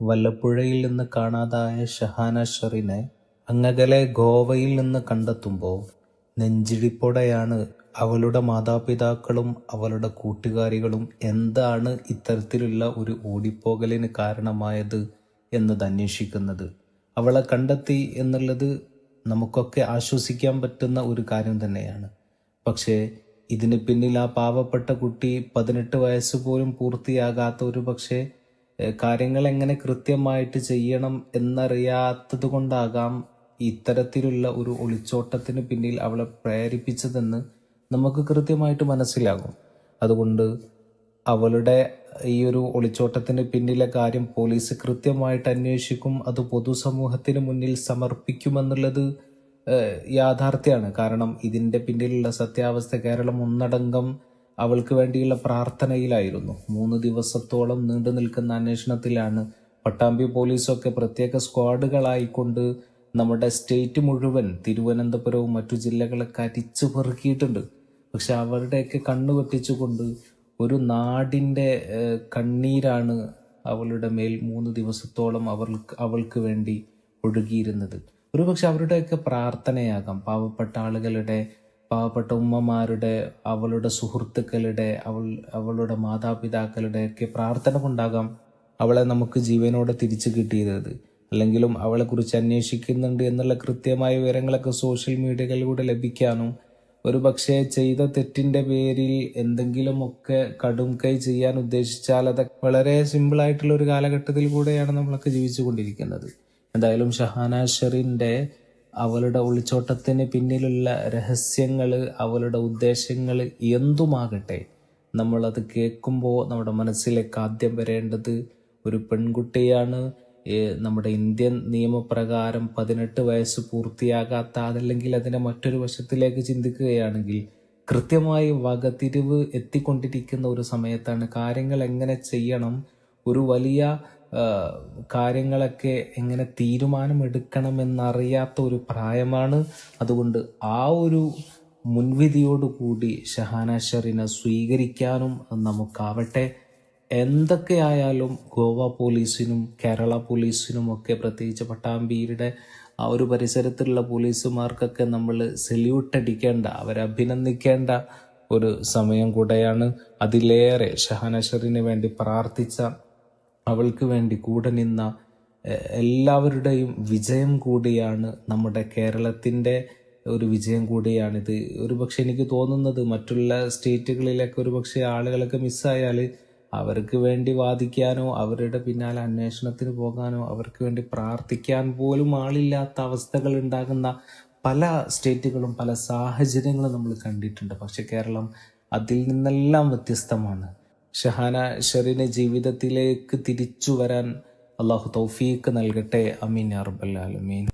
വല്ലപ്പുഴയിൽ നിന്ന് കാണാതായ ഷഹാന ഷെറിനെ അങ്ങകലെ ഗോവയിൽ നിന്ന് കണ്ടെത്തുമ്പോൾ നെഞ്ചിടിപ്പോടെയാണ് അവളുടെ മാതാപിതാക്കളും അവളുടെ കൂട്ടുകാരികളും എന്താണ് ഇത്തരത്തിലുള്ള ഒരു ഓടിപ്പോകലിന് കാരണമായത് എന്നത് അന്വേഷിക്കുന്നത്. അവളെ കണ്ടെത്തി എന്നുള്ളത് നമുക്കൊക്കെ ആശ്വസിക്കാൻ പറ്റുന്ന ഒരു കാര്യം തന്നെയാണ്. പക്ഷേ ഇതിന് പിന്നിൽ ആ പാവപ്പെട്ട കുട്ടി പതിനെട്ട് വയസ്സ് പോലും പൂർത്തിയാകാത്ത ഒരു പക്ഷേ കാര്യങ്ങൾ എങ്ങനെ കൃത്യമായിട്ട് ചെയ്യണം എന്നറിയാത്തത് കൊണ്ടാകാം ഇത്തരത്തിലുള്ള ഒരു ഒളിച്ചോട്ടത്തിന് പിന്നിൽ അവളെ പ്രേരിപ്പിച്ചതെന്ന് നമുക്ക് കൃത്യമായിട്ട് മനസ്സിലാകും. അതുകൊണ്ട് അവളുടെ ഈ ഒരു ഒളിച്ചോട്ടത്തിന് പിന്നിലെ കാര്യം പോലീസ് കൃത്യമായിട്ട് അന്വേഷിക്കും അത് പൊതുസമൂഹത്തിന് മുന്നിൽ സമർപ്പിക്കുമെന്നുള്ളത് യാഥാർത്ഥ്യമാണ് കാരണം ഇതിന്റെ പിന്നിലുള്ള സത്യാവസ്ഥ കേരളം ഒന്നടങ്കം അവൾക്ക് വേണ്ടിയുള്ള പ്രാർത്ഥനയിലായിരുന്നു. മൂന്ന് ദിവസത്തോളം നീണ്ടു നിൽക്കുന്ന അന്വേഷണത്തിലാണ് പട്ടാമ്പി പോലീസൊക്കെ പ്രത്യേക സ്ക്വാഡുകളായിക്കൊണ്ട് നമ്മുടെ സ്റ്റേറ്റ് മുഴുവൻ തിരുവനന്തപുരവും മറ്റു ജില്ലകളൊക്കെ അരിച്ചു പെറുക്കിയിട്ടുണ്ട്. പക്ഷെ അവരുടെയൊക്കെ കണ്ണു വെട്ടിച്ചുകൊണ്ട് ഒരു നാടിന്റെ കണ്ണീരാണ് അവളുടെ മേൽ മൂന്ന് ദിവസത്തോളം അവൾക്ക് അവൾക്ക് വേണ്ടി ഒഴുകിയിരുന്നത്. ഒരുപക്ഷെ അവരുടെയൊക്കെ പ്രാർത്ഥനയാകാം. പാവപ്പെട്ട ആളുകളുടെ പാവപ്പെട്ട ഉമ്മമാരുടെ അവളുടെ സുഹൃത്തുക്കളുടെ അവൾ അവളുടെ മാതാപിതാക്കളുടെ ഒക്കെ പ്രാർത്ഥന കൊണ്ടാകാം അവളെ നമുക്ക് ജീവനോടെ തിരിച്ചു കിട്ടിയത് അല്ലെങ്കിലും അവളെക്കുറിച്ച് അന്വേഷിക്കുന്നുണ്ട് എന്നുള്ള കൃത്യമായ വിവരങ്ങളൊക്കെ സോഷ്യൽ മീഡിയകളിലൂടെ ലഭിക്കാനും ഒരു പക്ഷേ ചെയ്ത തെറ്റിന്റെ പേരിൽ എന്തെങ്കിലുമൊക്കെ കടും കൈ ചെയ്യാൻ ഉദ്ദേശിച്ചാൽ അത് വളരെ സിമ്പിൾ ആയിട്ടുള്ള ഒരു കാലഘട്ടത്തിൽ കൂടെയാണ് നമ്മളൊക്കെ ജീവിച്ചു കൊണ്ടിരിക്കുന്നത് എന്തായാലും ഷഹാന ഷെറിന്റെ അവളുടെ ഒളിച്ചോട്ടത്തിന് പിന്നിലുള്ള രഹസ്യങ്ങൾ അവളുടെ ഉദ്ദേശങ്ങൾ എന്തുമാകട്ടെ നമ്മളത് കേൾക്കുമ്പോൾ നമ്മുടെ മനസ്സിലേക്ക് ആദ്യം വരേണ്ടത് ഒരു പെൺകുട്ടിയാണ്. നമ്മുടെ ഇന്ത്യൻ നിയമപ്രകാരം പതിനെട്ട് വയസ്സ് പൂർത്തിയാകാത്ത അതല്ലെങ്കിൽ അതിനെ മറ്റൊരു വശത്തിലേക്ക് ചിന്തിക്കുകയാണെങ്കിൽ കൃത്യമായി വകതിരിവ് എത്തിക്കൊണ്ടിരിക്കുന്ന ഒരു സമയത്താണ് കാര്യങ്ങൾ എങ്ങനെ ചെയ്യണം. ഒരു വലിയ കാര്യങ്ങളൊക്കെ എങ്ങനെ തീരുമാനമെടുക്കണമെന്നറിയാത്ത ഒരു പ്രായമാണ്. അതുകൊണ്ട് ആ ഒരു മുൻവിധിയോടുകൂടി ഷഹാന ഷെറിനെ സ്വീകരിക്കാനും നമുക്കാവട്ടെ. എന്തൊക്കെയായാലും ഗോവ പോലീസിനും കേരള പോലീസിനും ഒക്കെ പ്രത്യേകിച്ച് പട്ടാമ്പിയുടെ ആ ഒരു പരിസരത്തുള്ള പോലീസുമാർക്കൊക്കെ നമ്മൾ സെല്യൂട്ട് അടിക്കേണ്ട അവരെ അഭിനന്ദിക്കേണ്ട ഒരു സമയം കൂടെയാണ്. അതിലേറെ ഷഹാന ഷെറിന് വേണ്ടി പ്രാർത്ഥിച്ച അവൾക്ക് വേണ്ടി കൂടെ നിന്ന എല്ലാവരുടെയും വിജയം കൂടിയാണ് നമ്മുടെ കേരളത്തിന്റെ ഒരു വിജയം കൂടിയാണിത്. ഒരു പക്ഷെ എനിക്ക് തോന്നുന്നത് മറ്റുള്ള സ്റ്റേറ്റുകളിലൊക്കെ ഒരു പക്ഷേ ആളുകളൊക്കെ മിസ്സായാൽ അവർക്ക് വേണ്ടി വാദിക്കാനോ അവരുടെ പിന്നാലെ അന്വേഷണത്തിന് പോകാനോ അവർക്ക് വേണ്ടി പ്രാർത്ഥിക്കാൻ പോലും ആളില്ലാത്ത അവസ്ഥകൾ ഉണ്ടാകുന്ന പല സ്റ്റേറ്റുകളും പല സാഹചര്യങ്ങളും നമ്മൾ കണ്ടിട്ടുണ്ട്. പക്ഷെ കേരളം അതിൽ നിന്നെല്ലാം വ്യത്യസ്തമാണ്. ഷഹാന ഷെറിന് ജീവിതത്തിലേക്ക് തിരിച്ചു വരാൻ അള്ളാഹു തൗഫീക്ക് നൽകട്ടെ. അമീൻ ആലമീൻ.